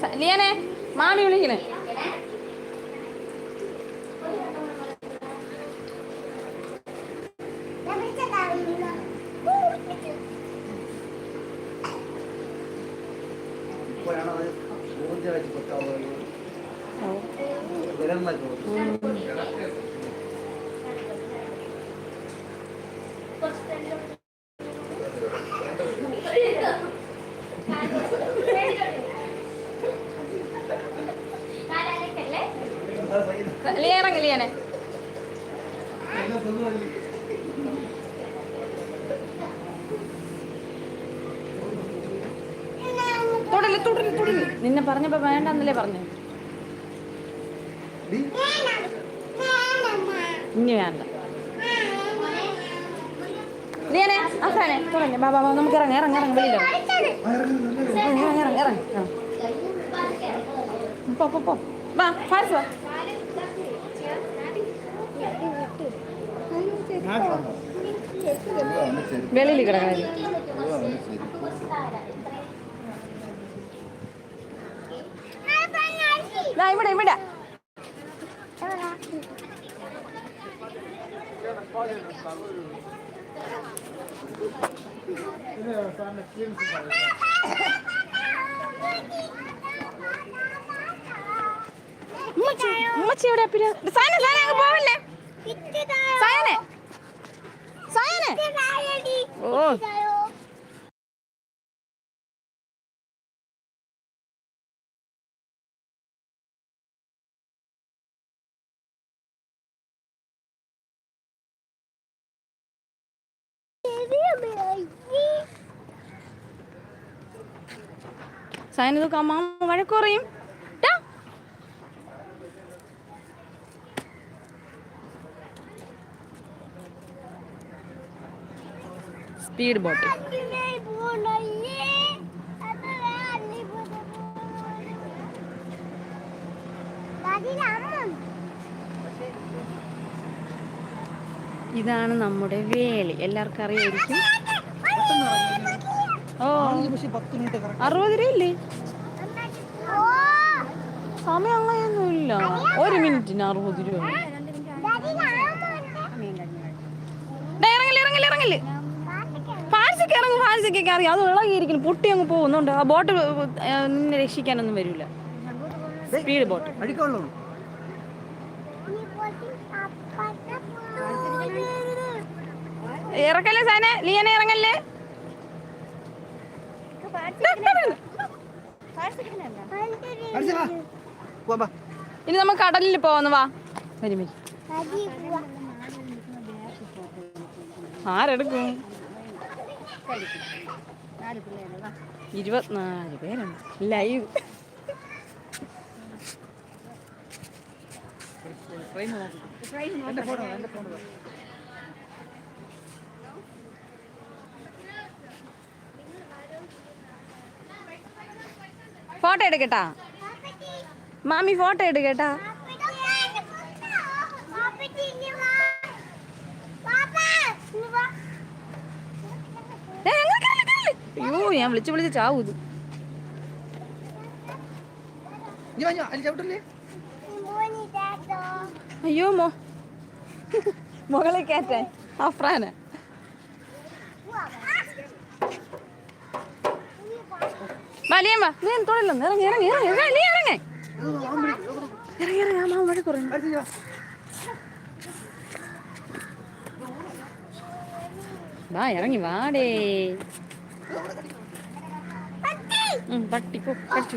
സ- ലിയനെ മാമി വിളിക്കണേ തുടൽ തുടൽ തുടൽ. നിന്നെ പറഞ്ഞപ്പോ വേണ്ടെന്നല്ലേ പറഞ്ഞു? ഇനി വേണ്ട. ലിയനെ അസാനെ തുടങ്ങി. ബാബാ നമുക്ക് ഇറങ്ങി ഇറങ്ങി ഇറങ്ങി വെളിയിലോ ഇറങ്ങി. ഇറങ്ങി ഇറങ്ങി. പോ പോ പോ. വാ ഫാരിസ് വാ. വെളിയിൽ കിടക്കാൻ ഇവിടെ ഇവിടെ. ഉമ്മച്ചി ഉമ്മച്ചി എവിടെ പിന്നെ സായന സായന അങ്ങ് പോവല്ലേ? സായനെ സായനെ. ഓ. സായന ഇതൊക്കെ അമ്മ വഴക്ക് പറയും ട്ടാ. സ്പീഡ് ബോട്ട് ഇതാണ് നമ്മുടെ വേളി. എല്ലാവർക്കും അറിയായിരിക്കും. ഓ അറുപത് രൂപയില്ലേ സമയം അങ്ങനെയൊന്നുമില്ല. ഒരു മിനിറ്റിന് അറുപത് രൂപ. ഇറങ്ങില്ല ഇറങ്ങില്ല ഇറങ്ങില്ല? ഫാൻസിക്ക് ഇറങ്ങും ഫാൻസിക്കൊക്കെ അറിയാം അത് ഇളകിയിരിക്കും പൊട്ടി അങ്ങ് പോകുന്നുണ്ട്. ആ ബോട്ട് നിന്നെ രക്ഷിക്കാനൊന്നും വരില്ല സ്പീഡ് ബോട്ട് അടിക്കുള്ളൂ ഇറക്കല്ലേ സാന? ലിയനെ ഇറങ്ങല്ലേ? ഇനി നമ്മ കടലിൽ പോവാന്ന് വാ. വരും ആരെടുക്കും? ഇരുപത്തിനാല് പേരുണ്ട്. ലൈവ്. എന്റെ നോക്കും. ഫോട്ടോ എടുക്കട്ടാ മാമി ഫോട്ടോ എടുക്കട്ടാ. അയ്യോ ഞാൻ വിളിച്ച് വിളിച്ച് ചാവൂ ഇത് നീ വാ, നീ വാ. അതിൽ ചവിട്ടില്ലേ അയ്യോ മോ. മുകളിൽ കയറ്റാൻ അഫ്രാന് വലിയമ്മ നീ തൊഴിലൊന്ന് ഇറങ്ങി ഇറങ്ങി ഇറങ്ങി. ഇറങ്ങി നീ ഇറങ്ങി. ഇറങ്ങി ഇറങ്ങി അമ്മ മഴ കുറഞ്ഞു. വാ. ഇറങ്ങി വാടേ. ഉം, പട്ടിക്കോ കടിച്ചു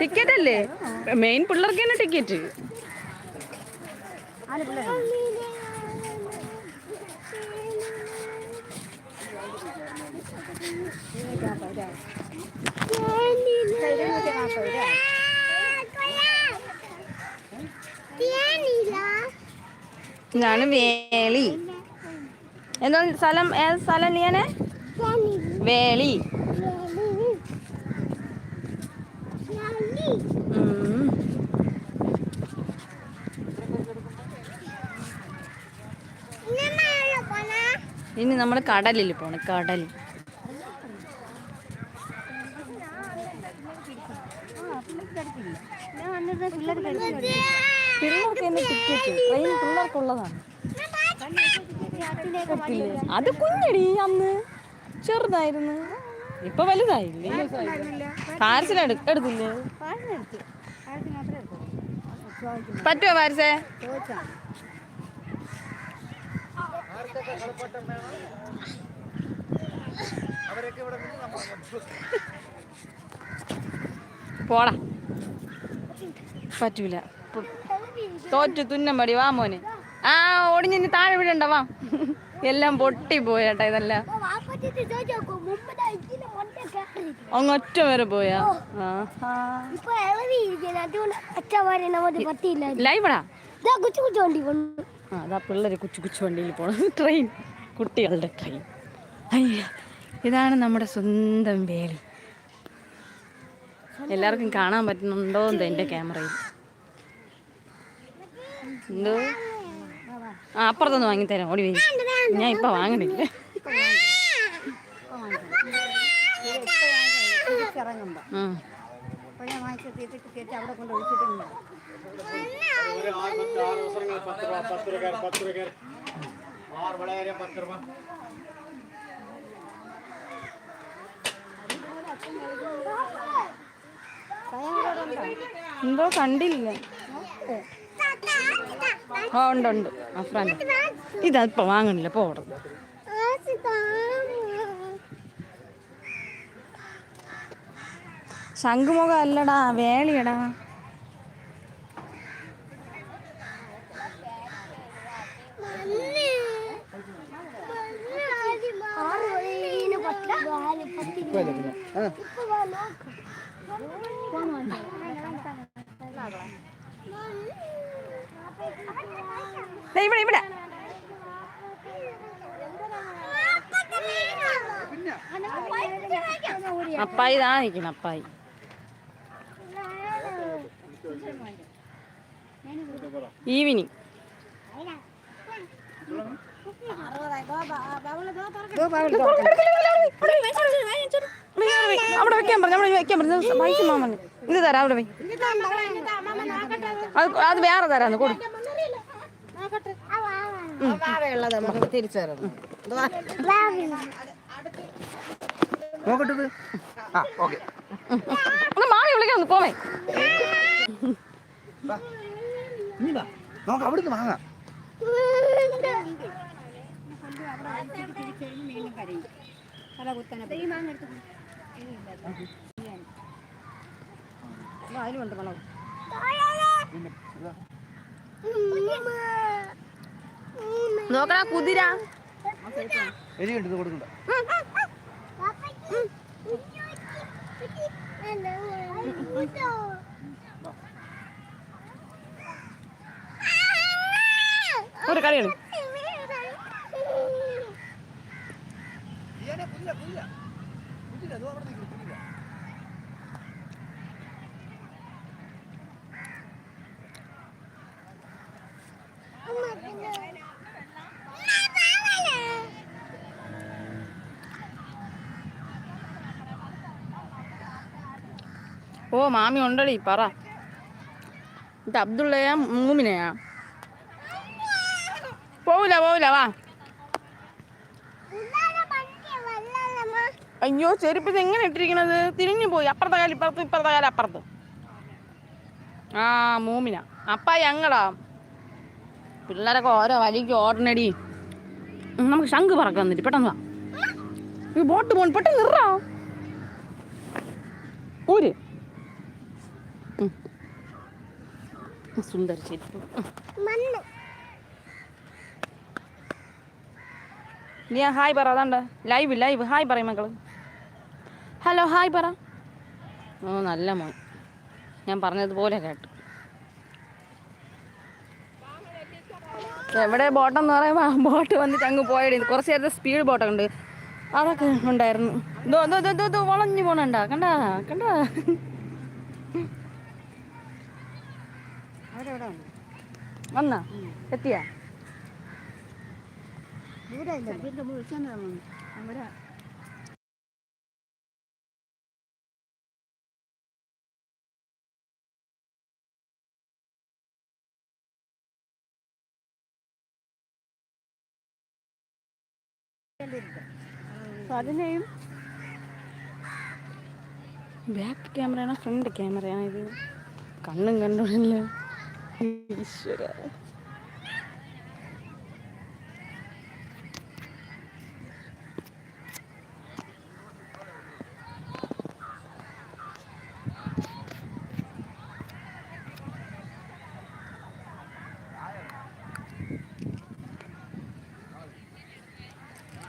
ടിക്കറ്റ് അല്ലേ മെയിൻ പിള്ളേർക്ക് തന്നെ ടിക്കറ്റ്. ഇതാണ് വേളി. എന്താ സ്ഥലം ഏത് സ്ഥലം ലിയാനെ? വേളി. ഇനി നമ്മൾ കടലിൽ പോണം കടൽ. പിള്ളേർക്ക് തന്നെ ടിക്കറ്റ് ട്രെയിൻ പിള്ളേർക്കുള്ളതാണ് അത് കുഞ്ഞടി അന്ന്. ചെറുതായിരുന്നു. ഇപ്പൊ വലുതായില്ലേ? പാരസിന് എടുത്തില്ലേ? പറ്റുമോ പാരസേ? പോടാ. പറ്റൂല. തോറ്റു തുന്നം പടി വാ മോനെ. ആ ഓടിഞ്ഞിന് താഴെ വിടണ്ട വാ. എല്ലാം പൊട്ടി പോയേട്ടാ ഇതെല്ലാം. അങ്ങൊറ്റ വരെ പോയാ? ലൈവടാ ഇതാ കുച്ചു കുച്ചു വണ്ടി ആ അതാ പിള്ളേര് കുച്ചു കുച്ചു വണ്ടിയിൽ പോണം. ട്രെയിൻ കുട്ടികളുടെ ട്രെയിൻ അയ്യ ഇതാണ് നമ്മുടെ സ്വന്തം വേലി എല്ലാവർക്കും കാണാൻ പറ്റുന്നുണ്ടോ എന്താ എന്റെ ക്യാമറയിൽ. എന്തോ? ആ അപ്പുറത്തൊന്ന് വാങ്ങിത്തരാം. ഓടി വരും. ഞാൻ ഇപ്പം വാങ്ങണില്ല. ഇറങ്ങുമ്പോ. ആ. പഴയ വാങ്ങിച്ച തീർത്ത് കയറ്റി അവിടെ കൊണ്ട് ഒഴിച്ചിട്ടുണ്ട്. എന്തോ കണ്ടില്ല. ആ ഉണ്ട് ഉണ്ട്. ആ ഫ്രണ്ട്. ഇതാ വാങ്ങണില്ല പോടും ശംഖുമുഖം അല്ലടാ വേളിയടാ ആറ് മണീന് പത്ത് നാല് പത്ത് ഇപ്പൊ അല്ലേ പിന്നെ ആ ഇപ്പൊ വാ അല്ലടാ വേളിയടാ ഇവിടെ ഇവിടെ. അപ്പായി ഇതാ നിൽക്കണം അപ്പായി. ഈവനിങ് അവിടെ വെക്കാൻ പറഞ്ഞു അവിടെ വെക്കാൻ പറഞ്ഞു. പൈസ മാമൻ ഇത് തരാം അവിടെ പോയി. അത് അത് വേറെ തരാന്ന് കൊടു. തിരിച്ചു തരാം ആ ഓക്കെ. മാമി വിളിക്കാൻ ഒന്ന് ഇനി വാ. നമുക്ക് അവിടുന്ന് വാങ്ങാം. അതിലുണ്ട് മണം നോക്കണ കുതിര ഇത് കൊടുക്കണ്ട. ஒரு கடை எனக்கு ఓ మామి ఉండడు ఈ పరా అంటే అబ్దుల్లయా మూమినయా പോവില്ല പോവില്ല വാ. അയ്യോ ചെരുപ്പ് ഇത് എങ്ങനെ ഇട്ടിരിക്കണത്? തിരിഞ്ഞു പോയി. അപ്പുറത്തെ കാലം ഇപ്പുറത്ത് ഇപ്പുറത്തെ കാലം അപ്പുറത്ത്. ആ മൂമിന. അപ്പ ഞങ്ങളാ. പിള്ളേരൊക്കെ ഓരോ വഴിക്ക് ഓടണടി. നമുക്ക് ശംഖ് പറക്കാൻ വന്നിട്ട് പെട്ടെന്ന് വാ. ഈ ബോട്ട് പോൺ പെട്ടെന്ന് നിറ. ഊര്. സുന്ദര ചെരുപ്പ്. നീ ഹായ് പറ അതാണ്ട്. ലൈവ് ലൈവ് ഹായ് പറയും മക്കൾ. ഹലോ ഹായ് പറ. ഓ നല്ല മോൻ. ഞാൻ പറഞ്ഞതുപോലെ കേട്ടു. എവിടെ ബോട്ടെന്ന് പറയുമ്പോൾ ബോട്ട് വന്നിട്ട് അങ്ങ് പോയടി. കുറച്ച് നേരത്തെ സ്പീഡ് ബോട്ടൊക്കെ ഉണ്ട്. അതൊക്കെ ഉണ്ടായിരുന്നു. വളഞ്ഞു പോണണ്ട. കണ്ടാ കണ്ടാ. അവരവിടെ വന്നാ? എത്തിയാ? അവിടെ അതിനെയും ബാക്ക് ക്യാമറയാണോ ഫ്രണ്ട് ക്യാമറയാണോ ഇത്. കണ്ണും കണ്ടോളല്ലോ ഈശ്വര.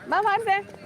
Bye bye.